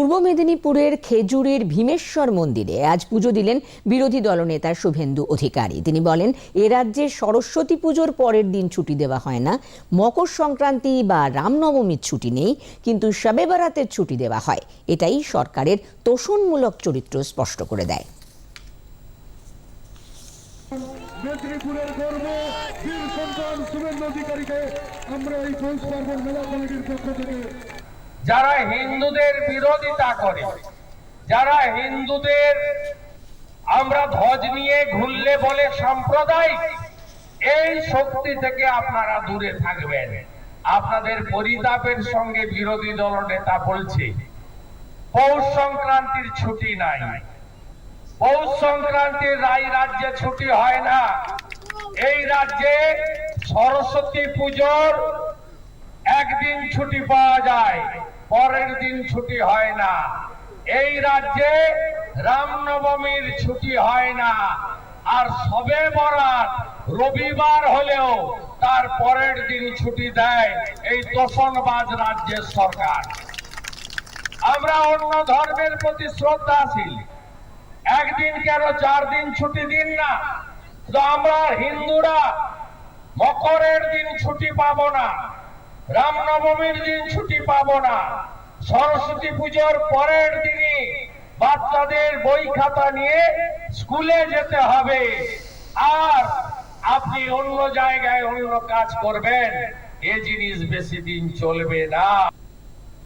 পূর্ব মেদিনীপুরের খেজুরির ভীমেশ্বর মন্দিরে আজ পুজো দিলেন বিরোধী দলনেতা শুভেন্দু অধিকারী। তিনি বলেন, এ রাজ্যে সরস্বতী পুজোর পরের দিন ছুটি দেওয়া হয় না। মকর সংক্রান্তি বা রামনবমীর ছুটি নেই, কিন্তু শবে বারাতের ছুটি দেওয়া হয়। এটাই সরকারের তোষণমূলক চরিত্র স্পষ্ট করে দেয়। মেদিনীপুরের গর্ব বীর সন্তান শুভেন্দু অধিকারীকে আমরা এই পৌষ পার্বণ মেলা কমিটির পক্ষ থেকে যারা হিন্দুদের বিরোধিতা করে, যারা হিন্দুদের আমরা ধ্বজ নিয়ে ঘুরলে বলে সাম্প্রদায়িক, এই শক্তি থেকে আপনারা দূরে থাকবেন। আপনাদের পরিতাপের সঙ্গে বিরোধী দল নেতা বলছে, পৌষ সংক্রান্তির ছুটি নাই। পৌষ সংক্রান্তির রায় রাজ্যে ছুটি হয় না। এই রাজ্যে সরস্বতী পুজোর একদিন ছুটি পাওয়া যায়। পরের দিন ছুটি হয় না। এই রাজ্যে রামনবমীর ছুটি হয় না। আর সবে বরাত রবিবার হলেও তার পরের দিন ছুটি দেয় এই তোষণবাজ রাজ্যের সরকার। আমরা অন্য ধর্মের প্রতি শ্রদ্ধাশীল। একদিন কেন চার দিন ছুটি দিন না? আমরা হিন্দুরা মকরের দিন ছুটি পাবো না। রামনবমীর দিন ছুটি পাব না। সরস্বতী পুজোর পরের দিনই বাচ্চাদের বই খাতা নিয়ে স্কুলে যেতে হবে। আর আপনি অন্য জায়গায় অন্য কাজ করবেন, এ জিনিস বেশি দিন চলবে না।